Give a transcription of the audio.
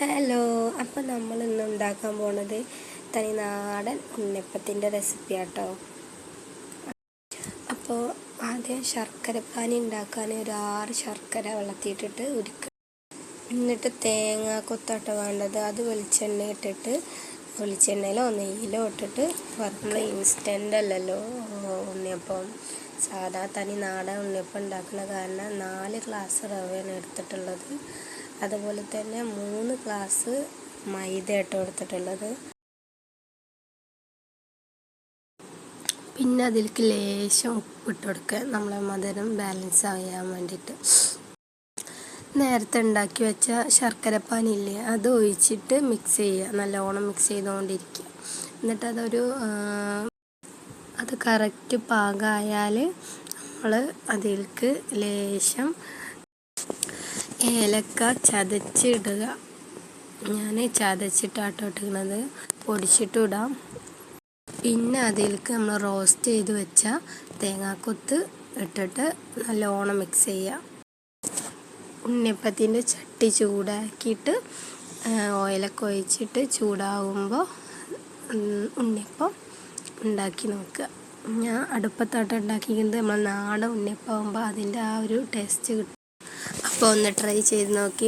Hello അപ്പോൾ നമ്മൾ ഇന്ന് ഉണ്ടാക്കാൻ പോണത് തനിനാടൻ നാടൻ ഉണ്ണിയപ്പത്തിന്റെ റെസിപ്പി ആട്ടോ. അപ്പോൾ ആദ്യം ശർക്കരപ്പാനി ഉണ്ടാക്കാൻ ഒരു ആറ് ശർക്കര വളർത്തിയിട്ടിട്ട് ഉരുക്കുക എന്നിട്ട് തേങ്ങ കൊത്താട്ടോ വേണ്ടത്. അത് വെളിച്ചെണ്ണ ഇട്ടിട്ട് വെളിച്ചെണ്ണയിലോ നെയ്യിലോ ഇട്ടിട്ട് നമ്മൾ ഇൻസ്റ്റന്റ് അല്ലല്ലോ ഉണ്ണിയപ്പം. സാധാ തനി നാടൻ ഉണ്ണിയപ്പം ഉണ്ടാക്കുന്ന കാരണം നാല് ഗ്ലാസ് റവയാണ് എടുത്തിട്ടുള്ളത്. അതുപോലെ തന്നെ മൂന്ന് ഗ്ലാസ് മൈദ ഇട്ട് കൊടുത്തിട്ടുള്ളത്. പിന്നെ അതിലേക്ക് ലേശം ഉപ്പിട്ട് കൊടുക്കുക. നമ്മളെ മധുരം ബാലൻസ് ചെയ്യാൻ വേണ്ടിയിട്ട്. നേരത്തെ ഉണ്ടാക്കി വെച്ച ശർക്കരപ്പാനില്ലേ അത് ഒഴിച്ചിട്ട് മിക്സ് ചെയ്യുക. നല്ലോണം മിക്സ് ചെയ്തുകൊണ്ടിരിക്കുക. എന്നിട്ട് അതൊരു അത് കറക്റ്റ് പാകമായാൽ നമ്മൾ അതിലേക്ക് ലേശം ഏലക്ക ചതച്ചിടുക. ഞാൻ ചതച്ചിട്ടാട്ടോ ഇട്ടുന്നത് പൊടിച്ചിട്ടും പിന്നെ അതിലേക്ക് നമ്മൾ റോസ്റ്റ് ചെയ്ത് വെച്ച തേങ്ങാക്കൊത്ത് ഇട്ടിട്ട് നല്ലോണം മിക്സ് ചെയ്യാം. ഉണ്ണിയപ്പത്തിന്റെ ചട്ടി ചൂടാക്കിയിട്ട് ഓയിലൊക്കെ ഒഴിച്ചിട്ട് ചൂടാകുമ്പോൾ ഉണ്ണിയപ്പം ഉണ്ടാക്കി നോക്കുക. ഞാൻ അടുപ്പത്തോട്ട് ഉണ്ടാക്കിക്കുന്നത് നമ്മൾ നാടൻ ഉണ്ണിയപ്പം ആകുമ്പോൾ അതിന്റെ ആ ഒരു ടേസ്റ്റ് കിട്ടും. അപ്പോൾ ഒന്ന് ട്രൈ ചെയ്ത് നോക്കി.